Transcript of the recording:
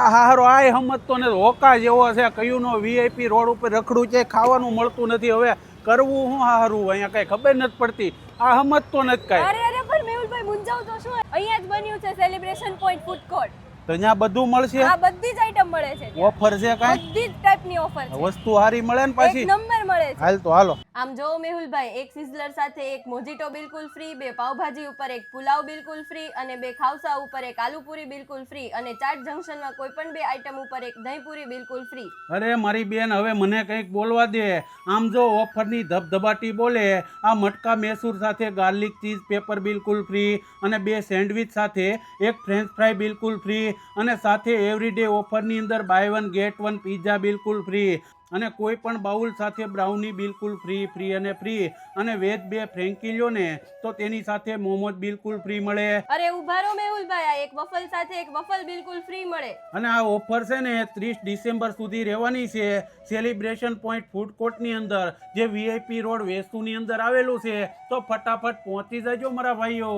આ હારો આય હમતતો ને હોકા જેવો છે કયું નો વીઆઈપી રોડ ઉપર રખડું છે ખાવાનું મળતું નથી. હવે કરવું હું હારું અહીંયા કઈ ખબર નથી પડતી. આ હમત તો નથી કઈ. અરે અરે પણ મેહુલભાઈ મુંજાવ તો શું અહીંયા જ બન્યું છે સેલિબ્રેશન પોઈન્ટ ફૂડ કોર્ટ તો અહીંયા બધું મળશે? હા બધી જ આઈટમ મળે છે ઓફર છે કાંઈ? બધી જ ટાઈપની ઓફર છે. વસ્તુ હારી મળે ને પાછી? મળે છે. હાલ તો હાલો. આમ જો મેહુલભાઈ એક સિઝલર સાથે એક મોજીટો બિલકુલ ફ્રી બે પાવભાજી ઉપર એક પુલાવ બિલકુલ ફ્રી અને બે ખાવસા ઉપર એક આલુપુરી બિલકુલ ફ્રી અને ચાટ જંકશનમાં કોઈ પણ બે આઈટમ ઉપર એક દહીંપુરી બિલકુલ ફ્રી અરે મારી બેન હવે મને કંઈક બોલવા દે. આમ જો ઓફરની ધબધબાટી બોલે આ મટકા મેસૂર સાથે ગાર્લિક ચીઝ પેપર બિલકુલ ફ્રી અને બે સેન્ડવિચ સાથે એક ફ્રેન્ચ ફ્રાય બિલકુલ ફ્રી અને સાથે એવરીડે ઓફરની અંદર buy one get one pizza બિલકુલ ફ્રી અને કોઈ પણ બાઉલ સાથે બ્રાઉની બિલકુલ ફ્રી ફ્રી અને ફ્રી અને વેજ બે ફ્રેન્કી લ્યો ને તો તેની સાથે મોમોજ બિલકુલ ફ્રી મળે. અરે ઊભા રહો મેહુલભાઈ આ એક વફલ સાથે એક વફલ બિલકુલ ફ્રી મળે. અને આ ઓફર છે ને ત્રીસ ડિસેમ્બર સુધી રહેવાની છે. સેલિબ્રેશન પોઈન્ટ ફૂડ કોર્ટની અંદર જે વીઆઈપી રોડ વેસ્તુની અંદર આવેલું છે. તો ફટાફટ પહોંચી જજો મારા ભાઈઓ.